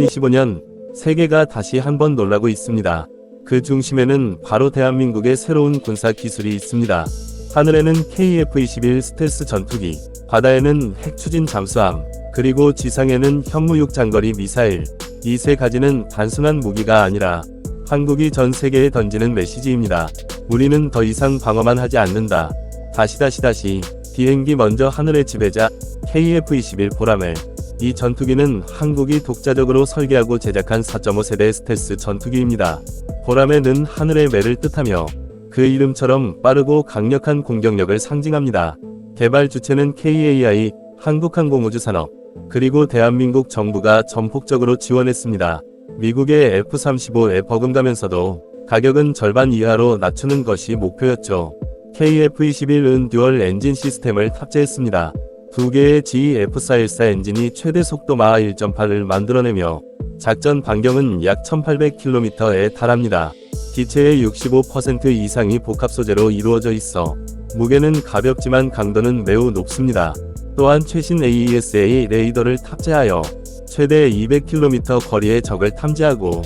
2025년 세계가 다시 한번 놀라고 있습니다. 그 중심에는 바로 대한민국의 새로운 군사 기술이 있습니다. 하늘에는 KF-21 스텔스 전투기, 바다에는 핵추진 잠수함, 그리고 지상에는 현무육 장거리 미사일. 이 세 가지는 단순한 무기가 아니라 한국이 전 세계에 던지는 메시지입니다. 우리는 더 이상 방어만 하지 않는다. 다시 다시 다시 비행기 먼저 하늘의 지배자 KF-21 보라멜. 이 전투기는 한국이 독자적으로 설계하고 제작한 4.5세대 스텔스 전투기입니다. 보라멜은 하늘의 매를 뜻하며 그 이름처럼 빠르고 강력한 공격력을 상징합니다. 개발 주체는 KAI, 한국항공우주산업, 그리고 대한민국 정부가 전폭적으로 지원했습니다. 미국의 F-35에 버금가면서도 가격은 절반 이하로 낮추는 것이 목표였죠. KF-21은 듀얼 엔진 시스템을 탑재했습니다. 두 개의 GE-F414 엔진이 최대 속도 마하 1.8을 만들어내며 작전 반경은 약 1800km에 달합니다. 기체의 65% 이상이 복합 소재로 이루어져 있어 무게는 가볍지만 강도는 매우 높습니다. 또한 최신 AESA 레이더를 탑재하여 최대 200km 거리의 적을 탐지하고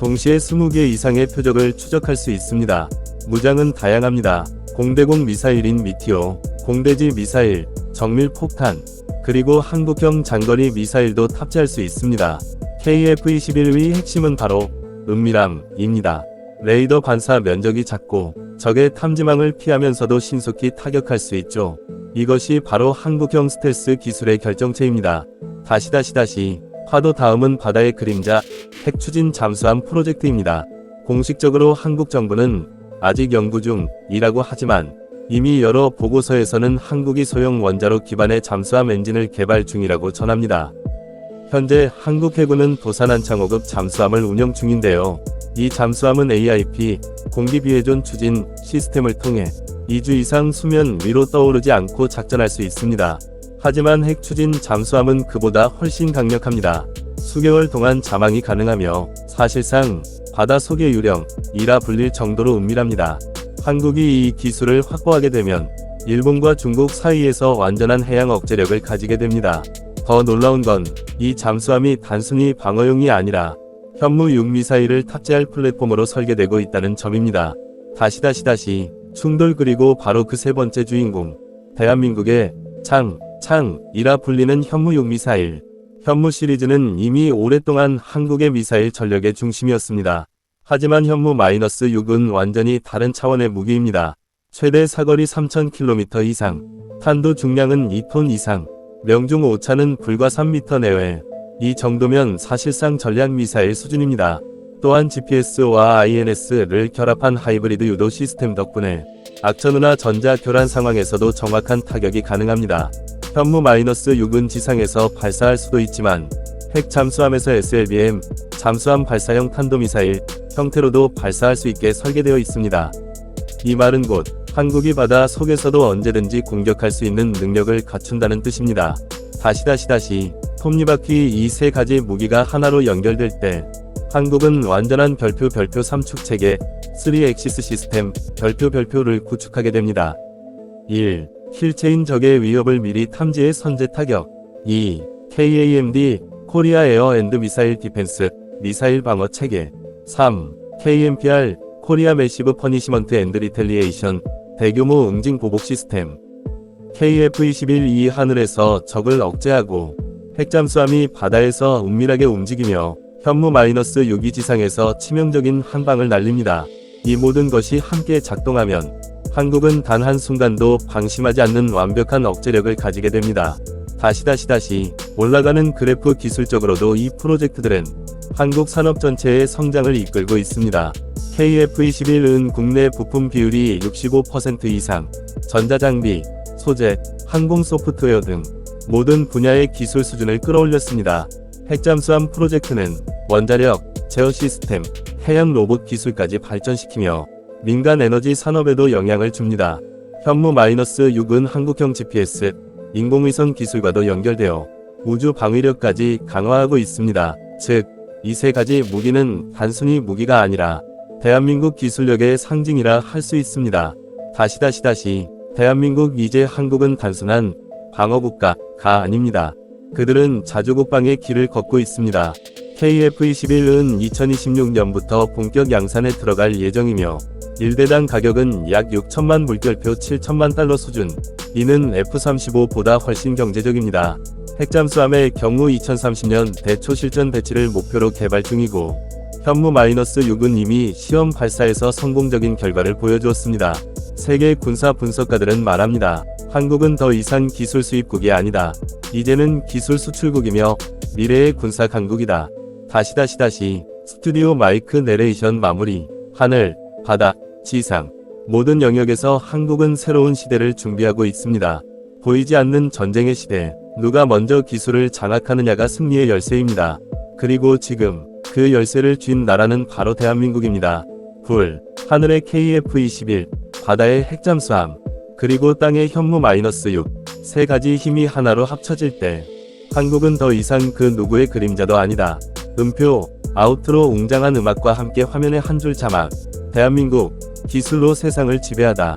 동시에 20개 이상의 표적을 추적할 수 있습니다. 무장은 다양합니다. 공대공 미사일인 미티오, 공대지 미사일, 정밀 폭탄, 그리고 한국형 장거리 미사일도 탑재할 수 있습니다. KF-21의 핵심은 바로 은밀함입니다. 레이더 반사 면적이 작고 적의 탐지망을 피하면서도 신속히 타격할 수 있죠. 이것이 바로 한국형 스텔스 기술의 결정체입니다. 다시 다시 다시 파도 다음은 바다의 그림자 핵 추진 잠수함 프로젝트입니다. 공식적으로 한국 정부는 아직 연구 중이라고 하지만 이미 여러 보고서에서는 한국이 소형 원자로 기반의 잠수함 엔진을 개발 중이라고 전합니다. 현재 한국 해군은 도산한창 5급 잠수함을 운영 중인데요. 이 잠수함은 AIP 공기 비회전 추진 시스템을 통해 2주 이상 수면 위로 떠오르지 않고 작전할 수 있습니다. 하지만 핵 추진 잠수함은 그보다 훨씬 강력합니다. 수개월 동안 자망이 가능하며 사실상 바다 속의 유령 이라 불릴 정도로 은밀합니다. 한국이 이 기술을 확보하게 되면 일본과 중국 사이에서 완전한 해양 억제력을 가지게 됩니다. 더 놀라운 건 이 잠수함이 단순히 방어용이 아니라 현무 6미사일을 탑재할 플랫폼으로 설계되고 있다는 점입니다. 다시 다시 다시 충돌 그리고 바로 그 세 번째 주인공 대한민국의 창, 창이라 불리는 현무 6미사일 현무 시리즈는 이미 오랫동안 한국의 미사일 전력의 중심이었습니다. 하지만 현무 마이너스 6은 완전히 다른 차원의 무기입니다. 최대 사거리 3000km 이상, 탄도 중량은 2톤 이상, 명중 오차는 불과 3m 내외. 이 정도면 사실상 전략 미사일 수준입니다. 또한 GPS와 INS를 결합한 하이브리드 유도 시스템 덕분에 악천후나 전자 교란 상황에서도 정확한 타격이 가능합니다. 현무 마이너스 6은 지상에서 발사할 수도 있지만 핵 잠수함에서 SLBM 잠수함 발사형 탄도미사일 형태로도 발사할 수 있게 설계되어 있습니다. 이 말은 곧 한국이 바다 속에서도 언제든지 공격할 수 있는 능력을 갖춘다는 뜻입니다. 다시 다시 다시 톱니바퀴 이 세 가지 무기가 하나로 연결될 때 한국은 완전한 별표 별표 3축 체계 3엑시스 시스템 별표 별표를 구축하게 됩니다. 1. 힐체인 적의 위협을 미리 탐지해 선제 타격 2. KAMD 코리아 에어 앤드 미사일 디펜스 미사일 방어 체계 3. KMPR 코리아 매시브 퍼니시먼트 앤드 리텔리에이션 대규모 응징 보복 시스템 KF-21 이 하늘에서 적을 억제하고 핵잠수함이 바다에서 은밀하게 움직이며 현무 마이너스 6이 지상에서 치명적인 한 방을 날립니다. 이 모든 것이 함께 작동하면 한국은 단 한순간도 방심하지 않는 완벽한 억제력을 가지게 됩니다. 다시 다시 다시 올라가는 그래프 기술적으로도 이 프로젝트들은 한국 산업 전체의 성장을 이끌고 있습니다. KF-21은 국내 부품 비율이 65% 이상, 전자장비, 소재, 항공 소프트웨어 등 모든 분야의 기술 수준을 끌어올렸습니다. 핵잠수함 프로젝트는 원자력, 제어 시스템, 해양 로봇 기술까지 발전시키며 민간 에너지 산업에도 영향을 줍니다. 현무 마이너스 6은 한국형 GPS, 인공위성 기술과도 연결되어 우주 방위력까지 강화하고 있습니다. 즉, 이 세 가지 무기는 단순히 무기가 아니라 대한민국 기술력의 상징이라 할 수 있습니다. 다시 다시 다시 대한민국 이제 한국은 단순한 방어국가가 아닙니다. 그들은 자주국방의 길을 걷고 있습니다. KF-21은 2026년부터 본격 양산에 들어갈 예정이며 1대당 가격은 약 6천만 물결표 7천만 달러 수준. 이는 F-35보다 훨씬 경제적입니다. 핵잠수함의 경우 2030년 대초 실전 배치를 목표로 개발 중이고 현무-6은 이미 시험 발사에서 성공적인 결과를 보여주었습니다. 세계 군사 분석가들은 말합니다. 한국은 더 이상 기술 수입국이 아니다. 이제는 기술 수출국이며 미래의 군사 강국이다. 다시 다시 다시 스튜디오 마이크 내레이션 마무리 하늘, 바다, 지상 모든 영역에서 한국은 새로운 시대를 준비하고 있습니다. 보이지 않는 전쟁의 시대, 누가 먼저 기술을 장악하느냐가 승리의 열쇠입니다. 그리고 지금 그 열쇠를 쥔 나라는 바로 대한민국입니다. 불, 하늘의 KF-21, 바다의 핵잠수함, 그리고 땅의 현무-6, 세 가지 힘이 하나로 합쳐질 때 한국은 더 이상 그 누구의 그림자도 아니다. 음표, 아우트로 웅장한 음악과 함께 화면에 한 줄 자막. 대한민국, 기술로 세상을 지배하다.